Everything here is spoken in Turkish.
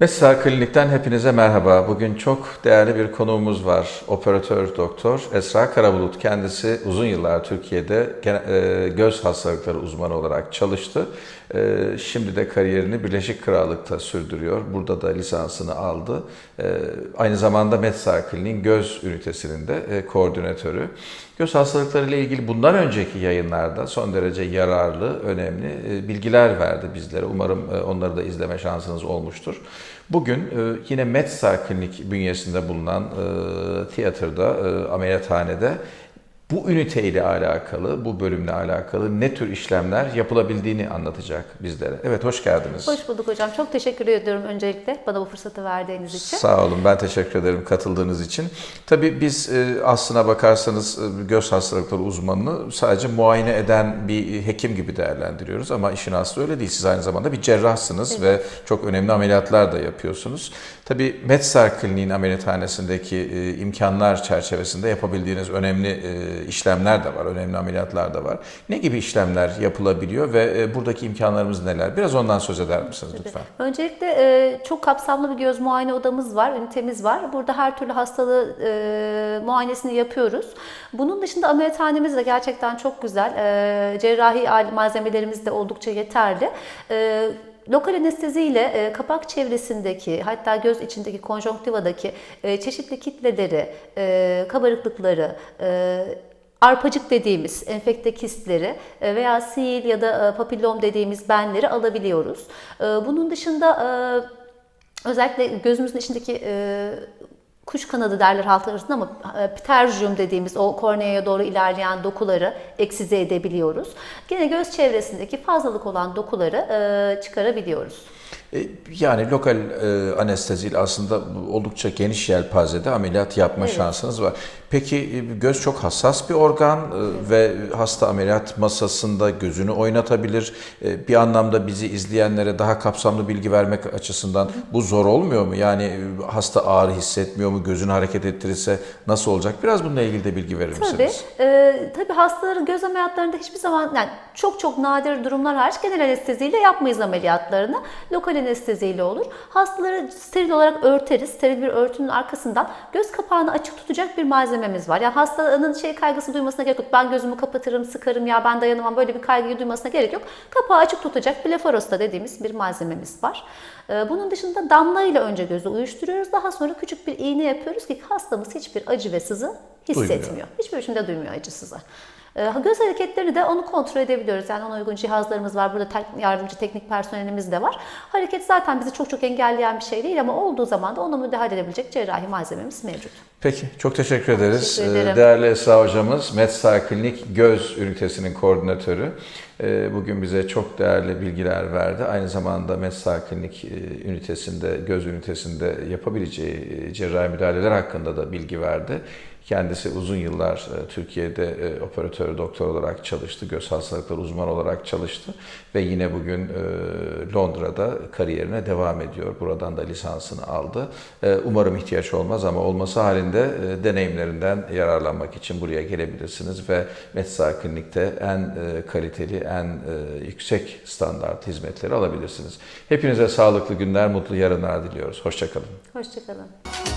Mesela Klinik'ten hepinize merhaba. Bugün çok değerli bir konuğumuz var. Operatör doktor Esra Karabulut. Kendisi uzun yıllar Türkiye'de e, göz hastalıkları uzmanı olarak çalıştı. E, Şimdi de kariyerini Birleşik Krallık'ta sürdürüyor. Burada da lisansını aldı. E, Aynı zamanda Metsar Klinik'in göz ünitesinin de koordinatörü. Göz hastalıkları ile ilgili bundan önceki yayınlarda son derece yararlı, önemli e, bilgiler verdi bizlere. Umarım e, onları da izleme şansınız olmuştur. Bugün e, yine Medstar Klinik bünyesinde bulunan tiyatroda, ameliyathanede bu ünite ile alakalı, bu bölümle alakalı ne tür işlemler yapılabildiğini anlatacak bizlere. Evet, hoş geldiniz. Hoş bulduk hocam. Çok teşekkür ediyorum öncelikle bana bu fırsatı verdiğiniz için. Sağ olun. Ben teşekkür ederim katıldığınız için. Tabii biz e, aslına bakarsanız e, göz hastalıkları uzmanını sadece muayene eden bir hekim gibi değerlendiriyoruz ama işin aslı öyle değil. Siz aynı zamanda bir cerrahsınız ve çok önemli ameliyatlar da yapıyorsunuz. Tabii Medstar Kliniğin ameliyathanesindeki e, imkanlar çerçevesinde yapabildiğiniz önemli işlemler de var, önemli ameliyatlar da var. Ne gibi işlemler yapılabiliyor ve e, buradaki imkanlarımız neler? Biraz ondan söz eder misiniz lütfen? Öncelikle e, çok kapsamlı bir göz muayene odamız var, ünitemiz var. Burada her türlü hastalığı e, muayenesini yapıyoruz. Bunun dışında ameliyathanemiz de gerçekten çok güzel. Cerrahi al- malzemelerimiz de oldukça yeterli. Lokal anestezi ile e, kapak çevresindeki hatta göz içindeki konjonktivadaki e, çeşitli kitleleri, e, kabarıklıkları, arpacık dediğimiz enfekte kistleri veya sil ya da papillom dediğimiz benleri alabiliyoruz. Bunun dışında özellikle gözümüzün içindeki kuş kanadı derler halk arasında ama e, pterygium dediğimiz o korneaya doğru ilerleyen dokuları eksize edebiliyoruz. Gene göz çevresindeki fazlalık olan dokuları e, çıkarabiliyoruz. E, Yani lokal e, anesteziyle aslında oldukça geniş yelpazede ameliyat yapma şansınız var. Peki e, göz çok hassas bir organ e, ve hasta ameliyat masasında gözünü oynatabilir. E, Bir anlamda bizi izleyenlere daha kapsamlı bilgi vermek açısından bu zor olmuyor mu? Yani hasta ağrı hissetmiyor mu? Gözünü hareket ettirirse nasıl olacak? Biraz bununla ilgili de bilgi verir Tabii, misiniz? e, tabii hastaların göz ameliyatlarında hiçbir zaman yani çok çok nadir durumlar hariç genel anesteziyle yapmayız ameliyatlarını. Lokal anesteziyle olur. Hastaları steril olarak örteriz. Steril bir örtünün arkasından göz kapağını açık tutacak bir malzememiz var. Yani hastanın şey kaygısı duymasına gerek yok. Ben gözümü kapatırım, sıkarım ya ben dayanamam böyle bir kaygıyı duymasına gerek yok. Kapağı açık tutacak blefarosta dediğimiz bir malzememiz var. E, Bunun dışında damla ile önce gözü uyuşturuyoruz. Daha sonra küçük bir iğne yapıyoruz ki hastamız hiçbir acı ve sızı hissetmiyor. Duymuyor. Hiçbir biçimde duymuyor acısızı. Ee, Göz hareketlerini de onu kontrol edebiliyoruz. Yani ona uygun cihazlarımız var. Burada yardımcı teknik personelimiz de var. Hareket zaten bizi çok çok engelleyen bir şey değil ama olduğu zaman da ona müdahale edebilecek cerrahi malzememiz mevcut. Peki, çok teşekkür ederiz. Teşekkür ederim. Ee, Değerli Esra Hocamız, Medstar Klinik Göz Ünitesi'nin koordinatörü. Ee, Bugün bize çok değerli bilgiler verdi. Aynı zamanda Medstar Klinik e, ünitesinde, göz ünitesinde yapabileceği e, cerrahi müdahaleler hakkında da bilgi verdi. Kendisi uzun yıllar e, Türkiye'de operatör doktor olarak çalıştı, göz hastalıkları uzmanı olarak çalıştı ve yine bugün Londra'da kariyerine devam ediyor. Buradan da lisansını aldı. Umarım ihtiyaç olmaz ama olması halinde e, deneyimlerinden yararlanmak için buraya gelebilirsiniz ve Medsar Klinik'te en e, kaliteli, en e, yüksek standart hizmetleri alabilirsiniz. Hepinize sağlıklı günler, mutlu yarınlar diliyoruz. Hoşçakalın. Hoşçakalın.